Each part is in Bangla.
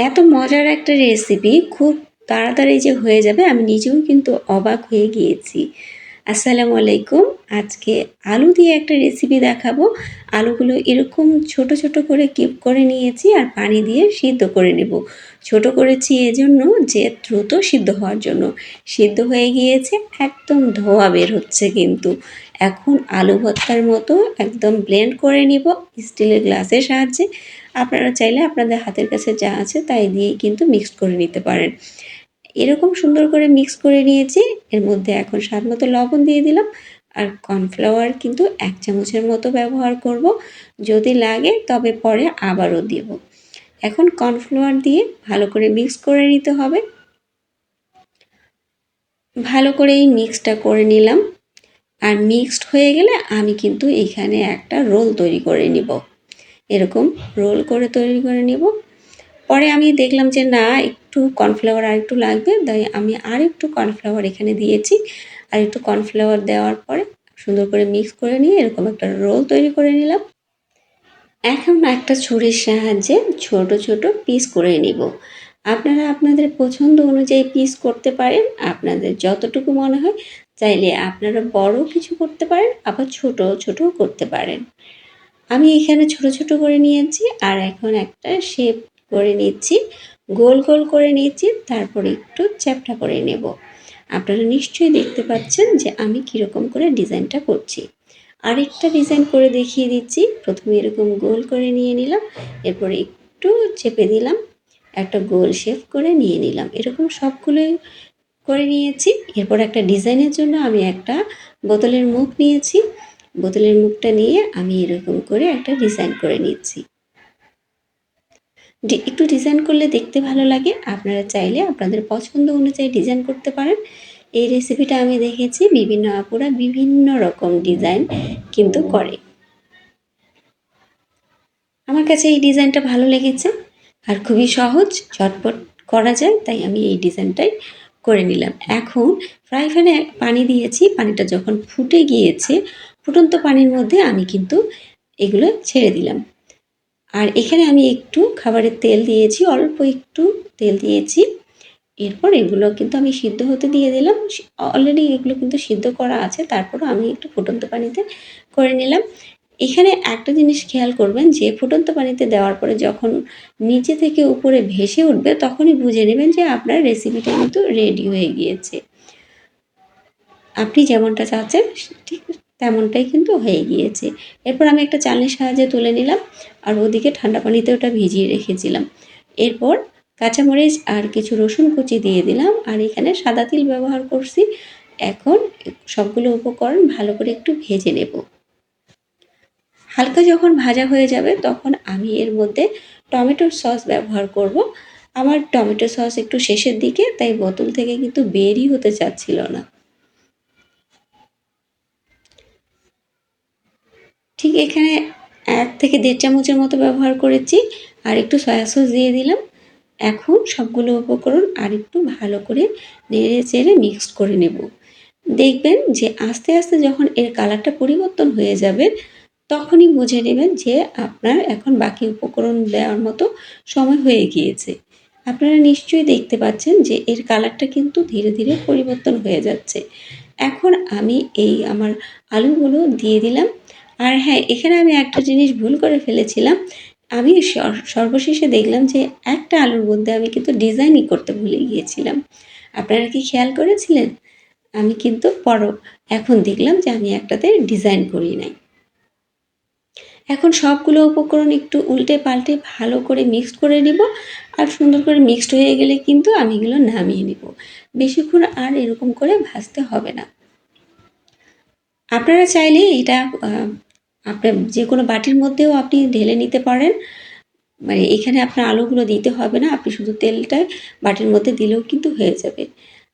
এত মজার একটা রেসিপি খুব তাড়াতাড়ি যে হয়ে যাবে, আমি নিজেও কিন্তু অবাক হয়ে গিয়েছি। আসসালামু আলাইকুম। আজকে আলু দিয়ে একটা রেসিপি দেখাবো। আলুগুলো এরকম ছোট ছোট করে কিপ করে নিয়েছি আর পানি দিয়ে সিদ্ধ করে নেব। ছোট করেছি এজন্য যে দ্রুত সিদ্ধ হওয়ার জন্য। সিদ্ধ হয়ে গিয়েছে, একদম ধোয়া বের হচ্ছে কিন্তু। এখন আলু ভর্তার মতো একদম ব্লেন্ড করে নিব স্টিলের গ্লাসের সাহায্যে। আপনারা চাইলে আপনাদের হাতের কাছে যা আছে তাই দিয়েই কিন্তু মিক্স করে নিতে পারেন। এরকম সুন্দর করে মিক্স করে নিয়েছি। এর মধ্যে এখন স্বাদ মতো লবণ দিয়ে দিলাম। আর কর্নফ্লাওয়ার কিন্তু এক চামচের মতো ব্যবহার করব। যদি লাগে তবে পরে আবারও দেব। এখন কর্নফ্লাওয়ার দিয়ে ভালো করে মিক্স করে নিতে হবে। ভালো করে এই মিক্সটা করে নিলাম। আর মিক্সড হয়ে গেলে আমি কিন্তু এখানে একটা রোল তৈরি করে নিব। এরকম রোল করে তৈরি করে নিব। পরে আমি দেখলাম যে, না, একটু কর্নফ্লাওয়ার আর একটু লাগবে। তাই আমি আর একটু কর্নফ্লাওয়ার এখানে দিয়েছি। আর একটু কর্নফ্লাওয়ার দেওয়ার পরে সুন্দর করে মিক্স করে নিয়ে এরকম একটা রোল তৈরি করে নিলাম। এখন একটা ছুরির সাহায্যে ছোট ছোট পিস করে নিব। আপনারা আপনাদের পছন্দ অনুযায়ী পিস করতে পারেন। আপনাদের যতটুকু মনে হয় চাইলে আপনারা বড় কিছু করতে পারেন, আবার ছোট, ছোটও করতে পারেন। আমি এখানে ছোট ছোট করে নিয়েছি। আর এখন একটা শেপ করে নিচ্ছি। গোল গোল করে নিয়েছি, তারপর একটু চ্যাপটা করে নেব। আপনারা নিশ্চয়ই দেখতে পাচ্ছেন যে আমি কীরকম করে ডিজাইনটা করছি। আরেকটা ডিজাইন করে দেখিয়ে দিচ্ছি। প্রথমে এরকম গোল করে নিয়ে নিলাম, এরপরে একটু চেপে দিলাম, একটা গোল শেপ করে নিয়ে নিলাম। এরকম সবগুলোই করে নিয়েছি। এরপর একটা ডিজাইনের জন্য আমি একটা বোতলের মুখ নিয়েছি। বোতলের মুখটা নিয়ে আমি এরকম করে একটা ডিজাইন করে নিচ্ছি। একটু ডিজাইন করলে দেখতে ভালো লাগে। আপনারা চাইলে আপনাদের পছন্দ অনুযায়ী ডিজাইন করতে পারেন। এই রেসিপিটা আমি দেখেছি, বিভিন্ন আপুরা বিভিন্ন রকম ডিজাইন কিন্তু করে। আমার কাছে এই ডিজাইনটা ভালো লেগেছে আর খুবই সহজ, ঝটপট করা যায়, তাই আমি এই ডিজাইনটাই করে নিলাম। এখন ফ্রাই প্যানে পানি দিয়েছি, পানিটা যখন ফুটে গিয়েছে, ফুটন্ত পানির মধ্যে আমি কিন্তু এগুলো ছেড়ে দিলাম। আর এখানে আমি একটু খাবারের তেল দিয়েছি, অল্প একটু তেল দিয়েছি। এরপর এগুলো কিন্তু আমি সিদ্ধ হতে দিয়ে দিলাম। অলরেডি এগুলো কিন্তু সিদ্ধ করা আছে, তারপরও আমি একটু ফুটন্ত পানিতে করে নিলাম। এখানে একটা জিনিস খেয়াল করবেন, যে ফুটন্ত পানিতে দেওয়ার পরে যখন নিচে থেকে উপরে ভেসে উঠবে, তখনই বুঝে নেবেন যে আপনার রেসিপিটা কিন্তু রেডি হয়ে গিয়েছে। আপনি যেমনটা চাচ্ছেন, ঠিক তেমনটাই কিন্তু হয়ে গিয়েছে। এরপর আমি একটা চালনির সাহায্যে তুলে নিলাম আর ওদিকে ঠান্ডা পানিতে ওটা ভিজিয়ে রেখেছিলাম। এরপর কাঁচামরিচ আর কিছু রসুন কুচি দিয়ে দিলাম আর এখানে সাদা তিল ব্যবহার করছি। এখন সবগুলো উপকরণ ভালো করে একটু ভেজে নেব। হালকা যখন ভাজা হয়ে যাবে তখন আমি এর মধ্যে টমেটোর সস ব্যবহার করব। আমার টমেটো সস একটু শেষের দিকে, তাই বোতল থেকে কিন্তু বেরই হতে চাচ্ছিল না। ঠিক এখানে এক থেকে দেড় চামচের মতো ব্যবহার করেছি, আর একটু সয়া সস দিয়ে দিলাম। এখন সবগুলো উপকরণ আর একটু ভালো করে নেড়ে চেড়ে মিক্স করে নেব। দেখবেন যে আস্তে আস্তে যখন এর কালারটা পরিবর্তন হয়ে যাবে, তখনই বুঝে নেবেন যে আপনার এখন বাকি উপকরণ দেওয়ার মতো সময় হয়ে গিয়েছে। আপনারা নিশ্চয়ই দেখতে পাচ্ছেন যে এর কালারটা কিন্তু ধীরে ধীরে পরিবর্তন হয়ে যাচ্ছে। এখন আমি এই আমার আলুগুলো দিয়ে দিলাম। আর হ্যাঁ এখানে আমি একটা জিনিস ভুল করে ফেলেছিলাম। আমি সর্বশেষে দেখলাম যে একটা আলুর মধ্যে আমি কিন্তু ডিজাইনই করতে ভুলে গিয়েছিলাম। আপনারা কি খেয়াল করেছিলেন? আমি কিন্তু পর, এখন দেখলাম যে আমি একটাতে ডিজাইন করি নাই। এখন সবগুলো উপকরণ একটু উল্টে পাল্টে ভালো করে মিক্সড করে নিব আর সুন্দর করে মিক্সড হয়ে গেলে কিন্তু আমি এগুলো নামিয়ে নিব। বেশিক্ষণ আর এরকম করে ভাজতে হবে না। আপনারা চাইলে এটা আপনার যে কোনো বাটির মধ্যেও আপনি ঢেলে নিতে পারেন। মানে এখানে আপনার আলুগুলো দিতে হবে না, আপনি শুধু তেলটাই বাটির মধ্যে দিলেও কিন্তু হয়ে যাবে।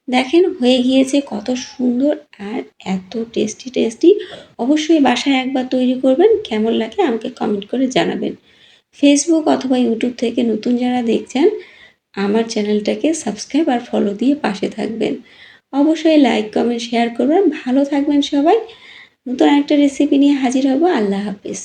দেখেন হয়ে গিয়েছে কত সুন্দর আর এত টেস্টি টেস্টি। অবশ্যই বাসায় একবার তৈরি করবেন, কেমন লাগে আমাকে কমেন্ট করে জানাবেন। ফেসবুক অথবা ইউটিউব থেকে নতুন যারা দেখছেন, আমার চ্যানেলটাকে সাবস্ক্রাইব আর ফলো দিয়ে পাশে থাকবেন। অবশ্যই লাইক কমেন্ট শেয়ার করবেন। ভালো থাকবেন সবাই। নতুন একটা রেসিপি নিয়ে হাজির হব। আল্লাহ হাফিজ।